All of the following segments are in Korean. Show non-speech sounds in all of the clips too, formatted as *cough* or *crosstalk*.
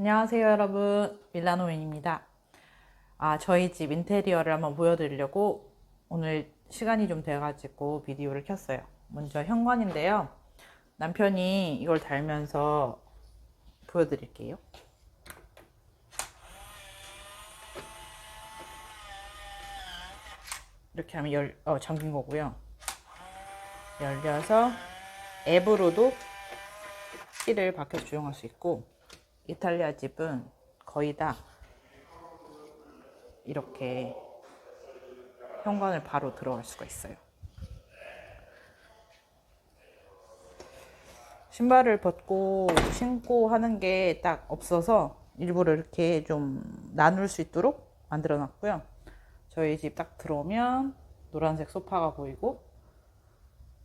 안녕하세요 여러분. 밀라노인입니다. 아 저희 집 인테리어를 한번 보여드리려고 오늘 시간이 좀 돼가지고 비디오를 켰어요. 먼저 현관인데요. 남편이 이걸 달면서 보여드릴게요. 이렇게 하면 열, 어, 잠긴 거고요. 열려서 앱으로도 키를 밖에서 조용할 수 있고 이탈리아 집은 거의 다 이렇게 현관을 바로 들어갈 수가 있어요. 신발을 벗고 신고 하는 게 딱 없어서 일부러 이렇게 좀 나눌 수 있도록 만들어 놨고요. 저희 집 딱 들어오면 노란색 소파가 보이고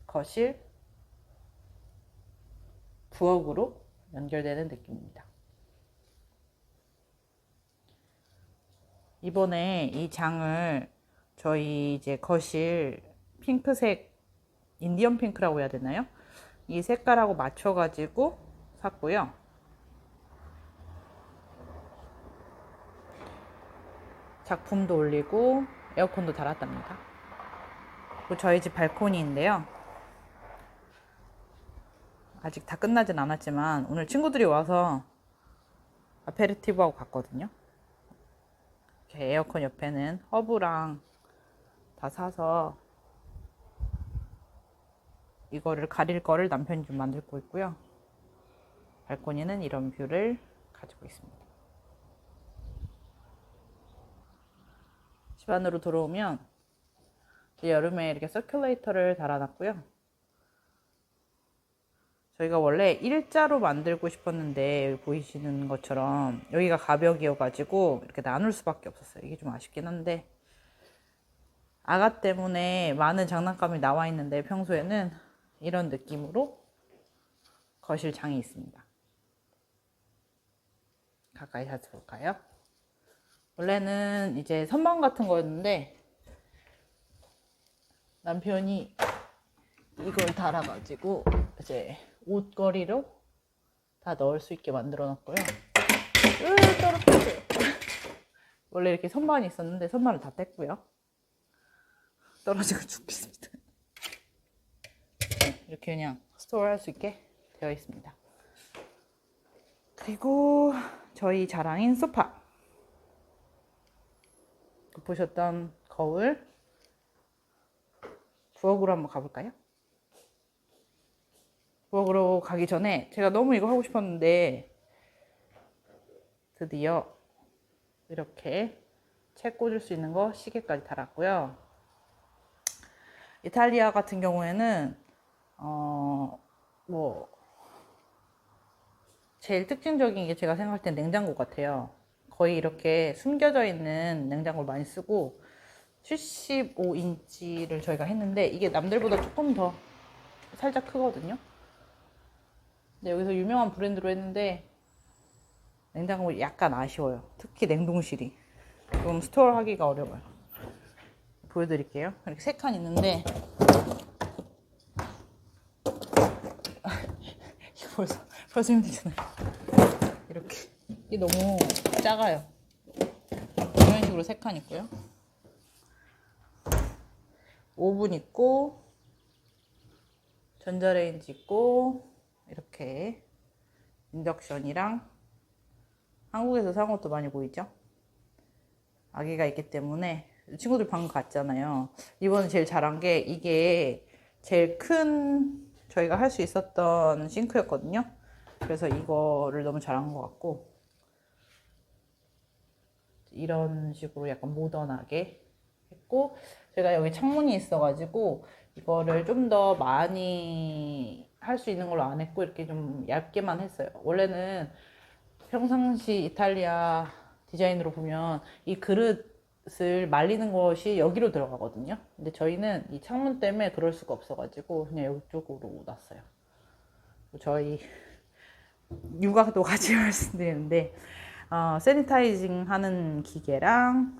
거실 부엌으로 연결되는 느낌입니다. 이번에 이 장을 저희 이제 거실 핑크색 인디언 핑크라고 해야 되나요? 이 색깔하고 맞춰가지고 샀고요. 작품도 올리고 에어컨도 달았답니다. 그리고 저희 집 발코니인데요. 아직 다 끝나진 않았지만 오늘 친구들이 와서 아페리티브하고 갔거든요. 에어컨 옆에는 허브랑 다 사서 이거를 가릴 거를 남편이 좀 만들고 있고요. 발코니는 이런 뷰를 가지고 있습니다. 집 안으로 들어오면 여름에 이렇게 서큘레이터를 달아놨고요. 저희가 원래 일자로 만들고 싶었는데 보이시는 것처럼 여기가 가벽이어가지고 이렇게 나눌 수밖에 없었어요. 이게 좀 아쉽긴 한데 아가 때문에 많은 장난감이 나와 있는데 평소에는 이런 느낌으로 거실 장이 있습니다. 가까이 가서 볼까요? 원래는 이제 선반 같은 거였는데 남편이 이걸 달아가지고 이제 옷걸이로 다 넣을 수 있게 만들어 놨고요. 으, 떨어졌어요. *laughs* 원래 이렇게 선반이 있었는데 선반을 다 뗐고요. 떨어지고 죽겠습니다. 네, 이렇게 그냥 스토어 할 수 있게 되어 있습니다. 그리고 저희 자랑인 소파. 보셨던 거울. 부엌으로 한번 가볼까요? 부엌으로 가기 전에 제가 너무 이거 하고 싶었는데 드디어 이렇게 책 꽂을 수 있는 거 시계까지 달았고요. 이탈리아 같은 경우에는 어 뭐 제일 특징적인 게 제가 생각할 땐 냉장고 같아요. 거의 이렇게 숨겨져 있는 냉장고를 많이 쓰고 75인치를 저희가 했는데 이게 남들보다 조금 더 살짝 크거든요. 근데 여기서 유명한 브랜드로 했는데 냉장고 약간 아쉬워요. 특히 냉동실이. 좀 스토어 하기가 어려워요. 보여드릴게요. 이렇게 세 칸 있는데 *laughs* 이거 벌써 벌써 힘들잖아요. 이렇게 이게 너무 작아요. 이런 식으로 세 칸 있고요. 오븐 있고 전자레인지 있고 이렇게 인덕션이랑 한국에서 산 것도 많이 보이죠? 아기가 있기 때문에 친구들 방금 갔잖아요. 이번에 제일 잘한 게 이게 제일 큰 저희가 할 수 있었던 싱크였거든요. 그래서 이거를 너무 잘한 것 같고 이런 식으로 약간 모던하게 했고 제가 여기 창문이 있어가지고 이거를 좀 더 많이 할 수 있는 걸로 안 했고 이렇게 좀 얇게만 했어요. 원래는 평상시 이탈리아 디자인으로 보면 이 그릇을 말리는 것이 여기로 들어가거든요. 근데 저희는 이 창문 때문에 그럴 수가 없어가지고 그냥 이쪽으로 놨어요. 저희 육아도 *laughs* 같이 말씀드리는데 어, 세니타이징 하는 기계랑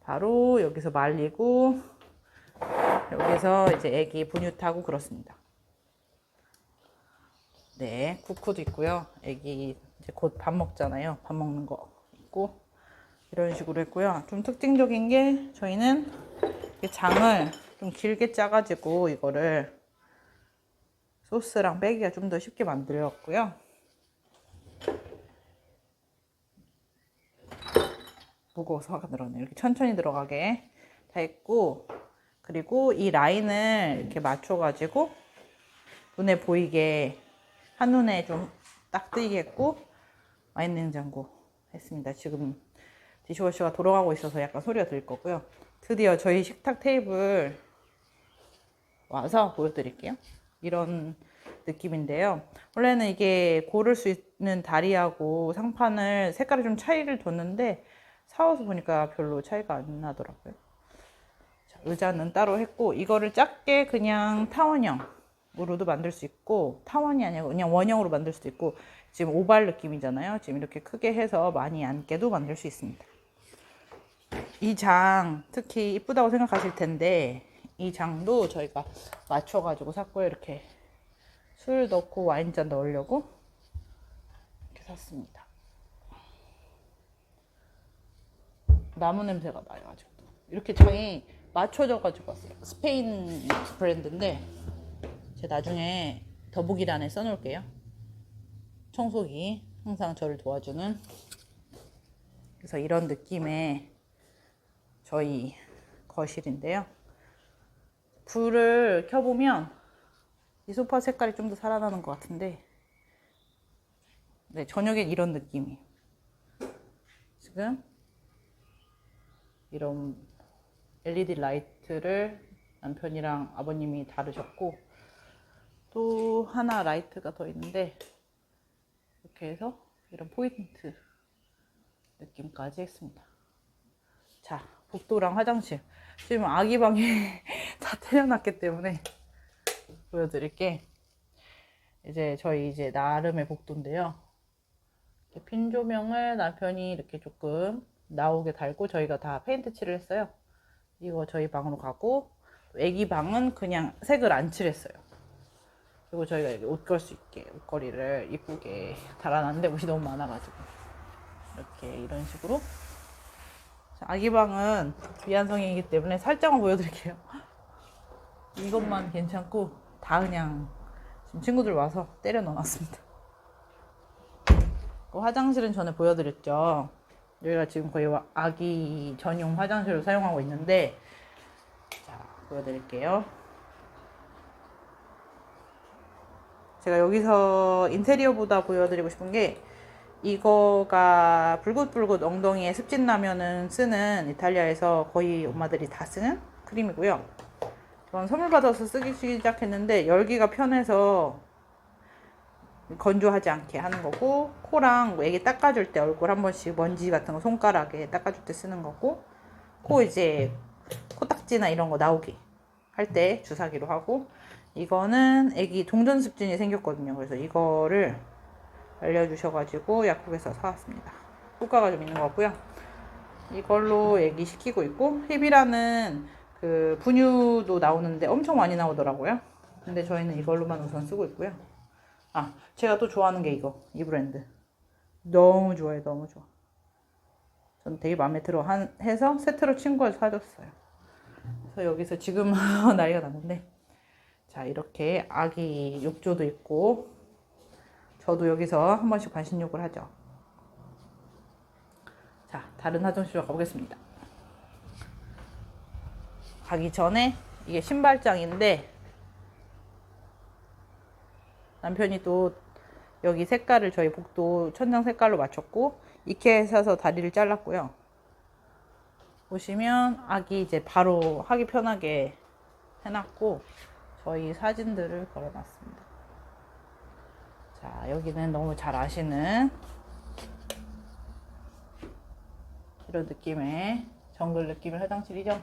바로 여기서 말리고 여기서 이제 애기 분유 타고 그렇습니다. 네, 쿠쿠도 있고요. 애기 이제 곧 밥 먹잖아요. 밥 먹는 거 있고 이런 식으로 했고요. 좀 특징적인 게 저희는 이 장을 좀 길게 짜가지고 이거를 소스랑 빼기가 좀 더 쉽게 만들었고요. 무거워서 화가 늘어네. 이렇게 천천히 들어가게 다 했고, 그리고 이 라인을 이렇게 맞춰가지고 눈에 보이게 한눈에 좀 딱 뜨이게 했고, 와인 냉장고 했습니다. 지금 디시워셔가 돌아가고 있어서 약간 소리가 들릴 거고요. 드디어 저희 식탁 테이블 와서 보여드릴게요. 이런 느낌인데요. 원래는 이게 고를 수 있는 다리하고 상판을 색깔이 좀 차이를 뒀는데 사와서 보니까 별로 차이가 안 나더라고요. 자, 의자는 따로 했고 이거를 작게 그냥 타원형 으로도 만들 수 있고 타원이 아니고 그냥 원형으로 만들 수도 있고 지금 오발 느낌이잖아요. 지금 이렇게 크게 해서 많이 앉게도 만들 수 있습니다. 이 장 특히 이쁘다고 생각하실 텐데 이 장도 저희가 맞춰가지고 샀고요. 이렇게 술 넣고 와인잔 넣으려고 이렇게 샀습니다. 나무 냄새가 나요 아직도. 이렇게 장이 맞춰져가지고 왔어요. 스페인 브랜드인데 제가 나중에 더보기란에 써놓을게요. 청소기 항상 저를 도와주는 그래서 이런 느낌의 저희 거실인데요. 불을 켜보면 이 소파 색깔이 좀 더 살아나는 것 같은데 네 저녁엔 이런 느낌이 지금 이런 LED 라이트를 남편이랑 아버님이 다르셨고 또 하나 라이트가 더 있는데 이렇게 해서 이런 포인트 느낌까지 했습니다. 자, 복도랑 화장실. 지금 아기 방에 *laughs* 다 때려놨기 때문에 보여드릴게. 이제 저희 이제 나름의 복도인데요. 핀 조명을 남편이 이렇게 조금 나오게 달고 저희가 다 페인트 칠을 했어요. 이거 저희 방으로 가고 애기 방은 그냥 색을 안 칠했어요. 그리고 저희가 여기 옷 걸 수 있게 옷걸이를 이쁘게 달아놨는데 옷이 너무 많아가지고 이렇게 이런 식으로 자, 아기 방은 미안성이기 때문에 살짝만 보여드릴게요. *laughs* 이것만 괜찮고 다 그냥 지금 친구들 와서 때려 넣어놨습니다. 그 화장실은 전에 보여드렸죠. 여기가 지금 거의 와- 아기 전용 화장실을 사용하고 있는데 자 보여드릴게요. 제가 여기서 인테리어보다 보여드리고 싶은 게 이거가 불긋불긋 엉덩이에 습진 나면은 쓰는 이탈리아에서 거의 엄마들이 다 쓰는 크림이고요. 전 선물 받아서 쓰기 시작했는데 열기가 편해서 건조하지 않게 하는 거고 코랑 뭐 애기 닦아줄 때 얼굴 한 번씩 먼지 같은 거 손가락에 닦아줄 때 쓰는 거고 코 이제 코딱지나 이런 거 나오게 할때 주사기로 하고 이거는 애기 동전 습진이 생겼거든요. 그래서 이거를 알려주셔가지고 약국에서 사왔습니다. 효과가 좀 있는 것 같고요. 이걸로 애기 시키고 있고 힙이라는 그 분유도 나오는데 엄청 많이 나오더라고요. 근데 저희는 이걸로만 우선 쓰고 있고요. 아, 제가 또 좋아하는 게 이거, 이 브랜드. 너무 좋아요, 너무 좋아. 전 되게 마음에 들어 한, 해서 세트로 친구가 사줬어요. 그래서 여기서 지금 *laughs* 난리가 났는데. 자, 이렇게 아기 욕조도 있고, 저도 여기서 한 번씩 반신욕을 하죠. 자, 다른 화장실로 가보겠습니다. 가기 전에 이게 신발장인데 남편이 또 여기 색깔을 저희 복도 천장 색깔로 맞췄고 이케아에서 다리를 잘랐고요. 보시면 아기 이제 바로 하기 편하게 해놨고 저희 사진들을 걸어놨습니다. 자 여기는 너무 잘 아시는 이런 느낌의 정글 느낌의 화장실이죠.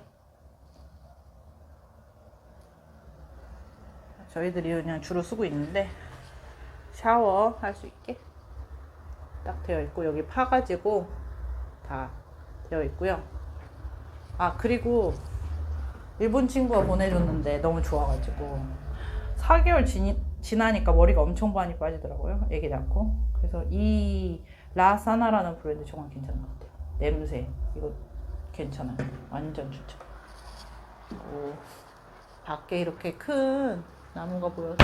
저희들이 그냥 주로 쓰고 있는데 샤워 할 수 있게 딱 되어 있고 여기 파가지고 다 되어 있고요. 아 그리고 일본 친구가 보내줬는데 너무 좋아가지고 4개월 지니 지나니까 머리가 엄청 많이 빠지더라고요. 애기 낳고. 그래서 이 라사나라는 브랜드 정말 괜찮은 것 같아요. 냄새 이거 괜찮아요. 완전 추천. 그리고 밖에 이렇게 큰 나무가 보여서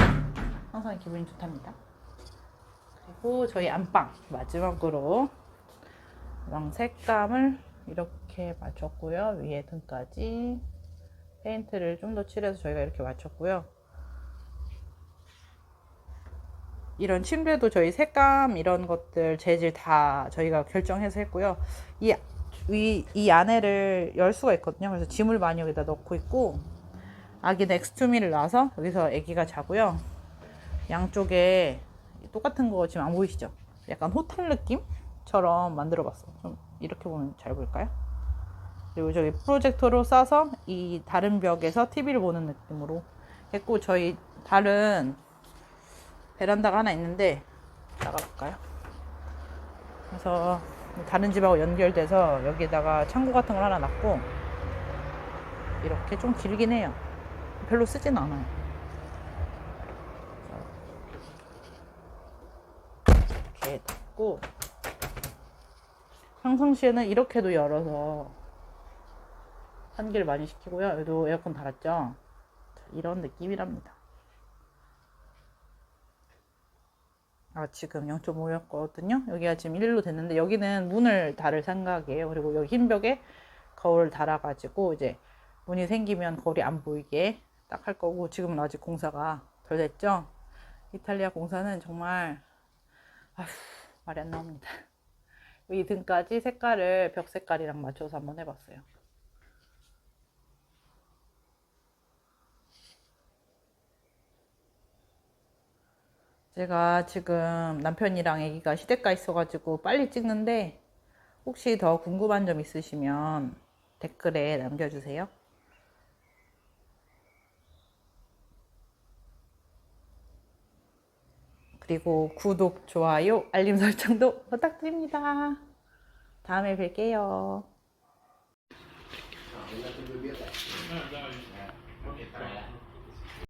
항상 기분이 좋답니다. 그리고 저희 안방 마지막으로 랑 색감을 이렇게 맞췄고요. 위에 등까지 페인트를 좀 더 칠해서 저희가 이렇게 맞췄고요. 이런 침대도 저희 색감 이런 것들 재질 다 저희가 결정해서 했고요. 이, 이, 이 안에를 열 수가 있거든요. 그래서 짐을 많이 여기다 넣고 있고 아기 넥스투미를 놔서 여기서 아기가 자고요. 양쪽에 똑같은 거 지금 안 보이시죠? 약간 호텔 느낌처럼 만들어 봤어요. 좀 이렇게 보면 잘 보일까요? 그리고 저기 프로젝터로 쏴서 이 다른 벽에서 TV를 보는 느낌으로 했고 저희 다른 베란다가 하나 있는데 나가볼까요? 그래서 다른 집하고 연결돼서 여기다가 창고 같은 걸 하나 놨고 이렇게 좀 길긴 해요. 별로 쓰진 않아요. 이렇게 닫고 평상시에는 이렇게도 열어서 환기를 많이 시키고요. 여기도 에어컨 달았죠. 자, 이런 느낌이랍니다. 아, 지금 0.5였거든요. 여기가 지금 1로 됐는데 여기는 문을 달을 생각이에요. 그리고 여기 흰 벽에 거울 달아가지고 이제 문이 생기면 거울이 안 보이게 딱 할 거고 지금은 아직 공사가 덜 됐죠. 이탈리아 공사는 정말 아휴 말이 안 나옵니다. 이 등까지 색깔을 벽 색깔이랑 맞춰서 한번 해봤어요. 제가 지금 남편이랑 아기가 시댁가 있어가지고 빨리 찍는데 혹시 더 궁금한 점 있으시면 댓글에 남겨주세요. 그리고 구독, 좋아요, 알림 설정도 *laughs* 부탁드립니다. 다음에 뵐게요.